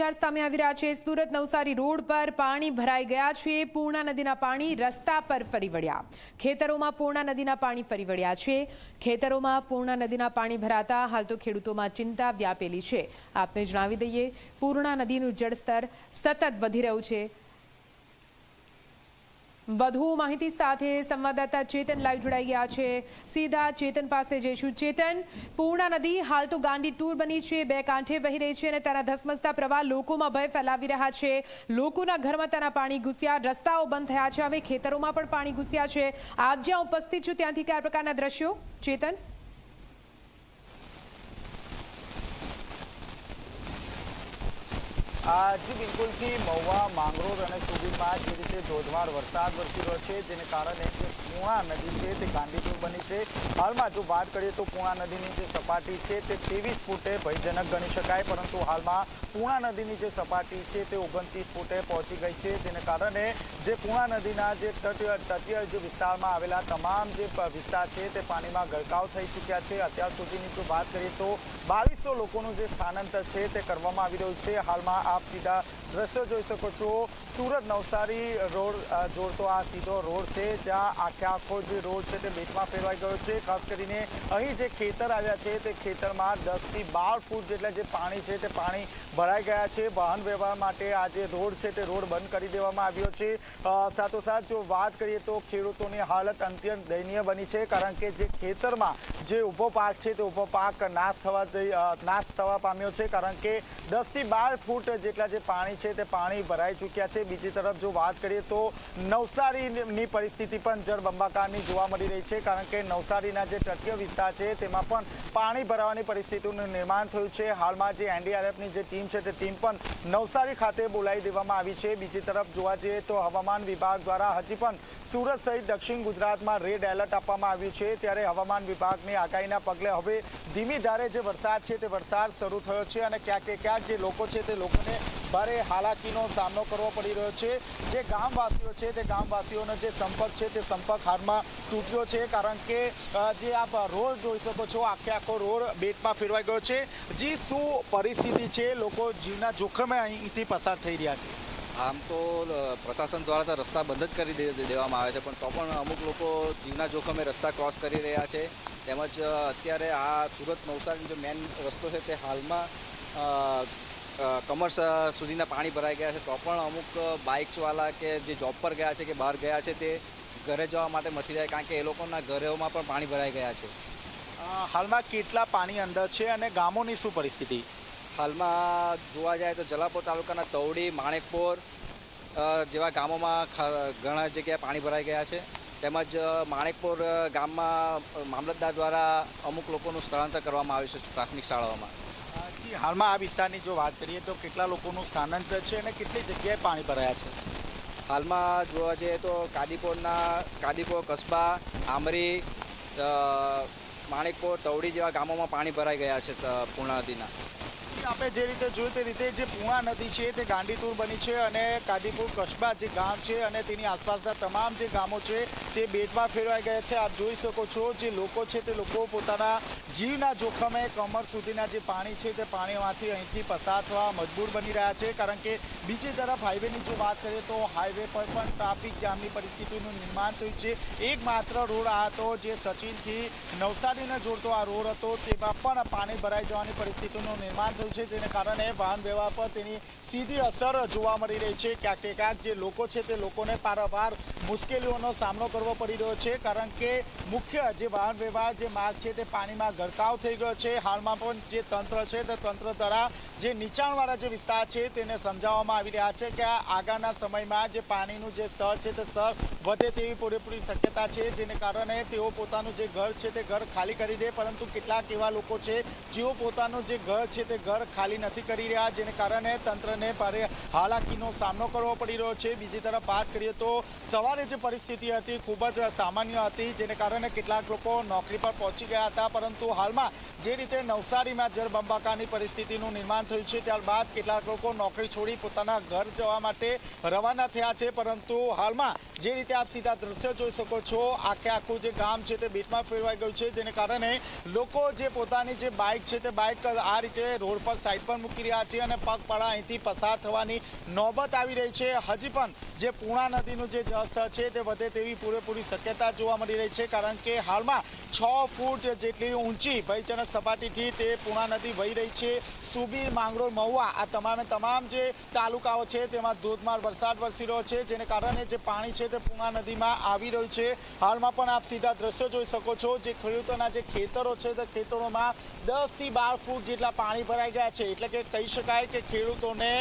સમાચાર સામે આવી રહ્યા છે. સુરત નવસારી રોડ પર પાણી ભરાઈ ગયા છે. પૂર્ણા નદીના પાણી રસ્તા પર ફરી વળ્યા. ખેતરોમાં પૂર્ણા નદીના પાણી ફરી વળ્યા છે. ખેતરોમાં પૂર્ણા નદીના પાણી ભરાતા હાલ તો ખેડૂતોમાં ચિંતા વ્યાપેલી છે. આપને જણાવી દઈએ, પૂર્ણા નદીનું જળસ્તર સતત વધી રહ્યું છે. વધુ માહિતી સાથે સંવાદદાતા ચેતન લાઈવ જોડાઈ ગયા છે. સીધા ચેતન પાસે જઈશું ચેતન, પૂર્ણા નદી હાલ તો ગાંડી ટૂર બની છે. બે કાંઠે વહી રહી છે અને તેના ધસમસતા પ્રવાહ લોકોમાં ભય ફેલાવી રહ્યા છે. લોકોના ઘરમાં તેના પાણી ઘૂસ્યા, રસ્તાઓ બંધ થયા છે. હવે ખેતરોમાં પણ પાણી ઘૂસ્યા છે. આપ જ્યાં ઉપસ્થિત છો ત્યાંથી કયા પ્રકારના દ્રશ્યો? ચેતન? જી બિલકુલથી મહુવા, માંગરોળ અને સુબીમાં જે રીતે ધોધમાર વરસાદ વરસી રહ્યો છે, જેને કારણે જે નદી છે, તે ગાંધીપુર બની છે. હાલમાં જો વાત કરીએ તો પૂણા નદીની જે સપાટી છે, તે ત્રેવીસ ફૂટે ભયજનક ગણી શકાય, પરંતુ હાલમાં પૂણા નદીની જે સપાટી છે, તે ઓગણત્રીસ ફૂટે પહોંચી ગઈ છે. જેને કારણે જે પૂણા નદીના જે તટીય તટીય જે વિસ્તારમાં આવેલા તમામ જે વિસ્તાર છે, તે પાણીમાં ગરકાવ થઈ ચૂક્યા છે. અત્યાર સુધીની જો વાત કરીએ તો બાવીસો લોકોનું જે સ્થાનાંતર છે, તે કરવામાં આવી રહ્યું છે. હાલમાં આપ સીધા દ્રશ્યો જોઈ શકો છો. સુરત નવસારી રોડ જોડતો આ સીધો રોડ છે, જ્યાં આખે આખો જે રોડ છે તે બેટમાં ફેરવાઈ ગયો છે. ખાસ કરીને અહીં જે ખેતર આવ્યા છે તે ખેતરમાં દસથી બાર ફૂટ જેટલા જે પાણી છે તે પાણી ભરાઈ ગયા છે. વાહન વ્યવહાર માટે આ જે રોડ છે તે રોડ બંધ કરી દેવામાં આવ્યો છે. સાથોસાથ જો વાત કરીએ તો ખેડૂતોની હાલત અત્યંત દયનીય બની છે કારણ કે જે ખેતરમાં જે ઊભો પાક છે તે ઊભો પાક નાશ થવા જઈ નાશ થવા પામ્યો છે કારણ કે દસથી બાર ફૂટ જેટલા જે પાણી છે તે પાણી ભરાઈ ચૂક્યા છે. બીજી તરફ જો વાત કરીએ તો નવસારીની પરિસ્થિતિ પણ જળબંબાકારની જોવા મળી રહી છે, કારણ કે નવસારીના જે તટીય વિસ્તાર છે, તેમાં પણ પાણી ભરાવાની પરિસ્થિતિનું નિર્માણ થયું છે. હાલમાં જે એનડીઆરએફની જે ટીમ છે, તે ટીમ પણ નવસારી ખાતે બોલાવી દેવામાં આવી છે. બીજી તરફ જોવા જઈએ તો હવામાન વિભાગ દ્વારા હજી પણ સુરત સહિત દક્ષિણ ગુજરાતમાં રેડ એલર્ટ આપવામાં આવ્યું છે. ત્યારે હવામાન વિભાગની આગાહીના પગલે હવે ધીમી ધારે જે વરસાદ છે, તે વરસાદ શરૂ થયો છે અને ક્યાંક ક્યાંક જે લોકો છે, તે લોકોને ભારે હાલાકીનો સામનો કરવો પડી રહ્યો છે. જે ગામવાસીઓ છે, તે ગામવાસીઓનો જે સંપર્ક છે, તે સંપર્ક હાલમાં તૂટ્યો છે કારણ કે જે આપ રોડ જોઈ શકો છો આખે આખો રોડ બેટમાં ફેરવાઈ ગયો છે. જી શું પરિસ્થિતિ છે? લોકો જીવના જોખમે અહીંથી પસાર થઈ રહ્યા છે. આમ તો પ્રશાસન દ્વારા તો રસ્તા બંધ જ કરી દેવામાં આવે છે પણ તો પણ અમુક લોકો જીવના જોખમે રસ્તા ક્રોસ કરી રહ્યા છે. તેમજ અત્યારે આ સુરત નવસારી જે મેન રસ્તો છે તે હાલમાં અ, અ, કમર સુધીના પાણી ભરાઈ ગયા છે. તો પણ અમુક બાઇક્સવાળા કે જે જોબ પર ગયા છે કે બહાર ગયા છે તે ઘરે જવા માટે મચી જાય કારણ કે એ લોકોના ઘરોમાં પણ પાણી ભરાઈ ગયા છે. હાલમાં કેટલા પાણી અંદર છે અને ગામોની શું પરિસ્થિતિ? હાલમાં જોવા જાય તો જલાપોર તાલુકાના તવડી માણેકપોર જેવા ગામોમાં ઘણા જગ્યાએ પાણી ભરાઈ ગયા છે. તેમજ માણેકપોર ગામમાં મામલતદાર દ્વારા અમુક લોકોનું સ્થળાંતર કરવામાં આવ્યું છે પ્રાથમિક શાળાઓમાં. હાલમાં આ વિસ્તારની જો વાત કરીએ તો કેટલા લોકોનું સ્થાનાંતર છે અને કેટલી જગ્યાએ પાણી ભરાયા છે? હાલમાં જોવા જઈએ તો કાદીપોરના કાદીપોર કસ્બા, આમરી માણેકપોર, તવડી જેવા ગામોમાં પાણી ભરાઈ ગયા છે પૂર્ણા નદીના આપણે જે રીતે જોયું તે રીતે જે પૂર્ણા નદી છે તે ગાંડીતુર બની છે અને કાદીપુર કસ્બા જે ગામ છે અને તેની આસપાસના તમામ જે ગામો છે તે બેટમાં ફેરવાઈ ગયા છે. આપ જોઈ શકો છો જે લોકો છે તે લોકો પોતાના જીવના જોખમે કમર સુધીના જે પાણી છે તે પાણીમાંથી અહીંથી પસાર થવા મજબૂર બની રહ્યા છે. કારણ કે બીજી તરફ હાઈવેની જો વાત કરીએ તો હાઈવે પર પણ ટ્રાફિક જામની પરિસ્થિતિનું નિર્માણ થયું છે. એક માત્ર રોડ આ હતો જે સચિનથી નવસારીને જોડતો આ રોડ હતો. તેમાં પણ પાણી ભરાઈ જવાની પરિસ્થિતિનું નિર્માણ થયું છે. જેને કારણે વાહન વ્યવહાર પર તેની સીધી અસર જોવા મળી રહી છે. ક્યાંક ક્યાંક જે લોકો છે તે લોકોને પારાવાર મુશ્કેલીઓનો સામનો કરવો પડી રહ્યો છે. કારણ કે મુખ્ય જે વાહન વ્યવહાર જે માર્ગ છે તે પાણીમાં ગરકાવ થઈ ગયો છે. હાલમાં પણ જે તંત્ર છે તે તંત્ર દ્વારા જે નીચાણવાળા જે વિસ્તાર છે તેને સમજાવવામાં આવી રહ્યા છે કે આગળના સમયમાં જે પાણીનું જે સ્તર છે તે સ્તર વધે તેવી પૂરેપૂરી શક્યતા છે. જેને કારણે તેઓ પોતાનું જે ઘર છે તે ઘર ખાલી કરી દે, પરંતુ કેટલાક એવા લોકો છે જેઓ પોતાનું જે ઘર છે તે ઘર ખાલી નથી કરી રહ્યા, જેને કારણે તંત્રને ભારે હાલાકીનો સામનો કરવો પડી રહ્યો છે. બીજી તરફ વાત કરીએ તો સવારે જે પરિસ્થિતિ હતી ખૂબ જ સામાન્ય હતી, જેને કારણે કેટલાક લોકો નોકરી પર પહોંચી ગયા હતા. પરંતુ હાલમાં જે રીતે નવસારીમાં જળબંબાકારની પરિસ્થિતિનું નિર્માણ થયું છે, ત્યારબાદ કેટલાક લોકો નોકરી છોડી પોતાના ઘર જવા માટે રવાના થયા છે. પરંતુ હાલમાં જે રીતે આપ સીધા દ્રશ્ય જોઈ શકો છો, આખે આખું જે ગામ છે તે બેટમાં ફેરવાઈ ગયું છે, જેને કારણે લોકો જે પોતાની જે બાઇક છે તે બાઇક આ રીતે રોડ પર પર સાઈડ પર મૂકી રહ્યા છીએ અને પગપાળા અહીંથી પસાર થવાની નોબત આવી રહી છે. હજી પણ જે પૂર્ણા નદીનું જે જળસ્તર છે તે વધે તેવી પૂરેપૂરી શક્યતા જોવા મળી રહી છે, કારણ કે હાલમાં છ ફૂટ જેટલી ઊંચી ભયજનક સપાટીથી તે પૂર્ણા નદી વહી રહી છે. સુબીર, માંગરોળ, મહુવા આ તમામે તમામ જે તાલુકાઓ છે તેમાં ધોધમાર વરસાદ વરસી રહ્યો છે, જેને કારણે જે પાણી છે તે પૂર્ણા નદીમાં આવી રહ્યું છે. હાલમાં પણ આપ સીધા દ્રશ્યો જોઈ શકો છો, જે ખેડૂતોના જે ખેતરો છે તે ખેતરોમાં દસથી બાર ફૂટ જેટલા પાણી ભરાઈ ગયા છે. એટલે કે કહી શકાય કે ખેડૂતોને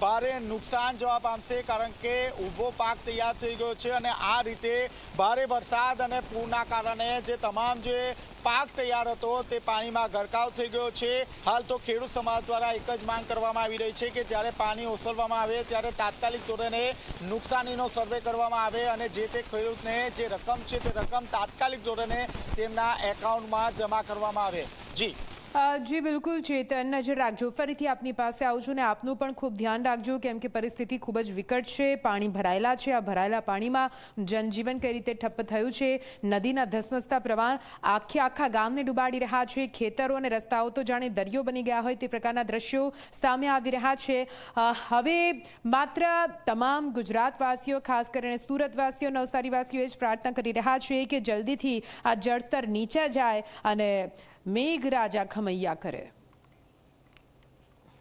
ભારે નુકસાન જવા પામશે કારણ કે ઊભો પાક તૈયાર થઈ ગયો છે અને આ રીતે ભારે વરસાદ અને પૂરના કારણે જે તમામ જે પાક તૈયાર હતો તે પાણીમાં ગરકાવ થઈ ગયો છે. હાલ તો ખેડૂત સમાજ દ્વારા એક જ માંગ કરવામાં આવી રહી છે કે જ્યારે પાણી ઓસરવામાં આવે ત્યારે તાત્કાલિક ધોરણે નુકસાનીનો સર્વે કરવામાં આવે અને જે તે ખેડૂતને જે રકમ છે તે રકમ તાત્કાલિક ધોરણે તેમના એકાઉન્ટમાં જમા કરવામાં આવે. જી. જી, બિલકુલ ચેતન, નજર રાખજો. ફરીથી આપની પાસે આવજો ને આપનું પણ ખૂબ ધ્યાન રાખજો કેમ કે પરિસ્થિતિ ખૂબ જ વિકટ છે. પાણી ભરાયેલા છે. આ ભરાયેલા પાણીમાં જનજીવન કઈ રીતે ઠપ્પ થયું છે? નદીના ધસમસતા પ્રવાહ આખે આખા ગામને ડૂબાડી રહ્યા છે. ખેતરો અને રસ્તાઓ તો જાણે દરિયો બની ગયા હોય તે પ્રકારના દ્રશ્યો સામે આવી રહ્યા છે. હવે માત્ર તમામ ગુજરાતવાસીઓ, ખાસ કરીને સુરતવાસીઓ, નવસારીવાસીઓ એ જ પ્રાર્થના કરી રહ્યા છે કે જલ્દીથી આ જળસ્તર નીચે જાય અને મેઘરાજા ખમૈયા કરે.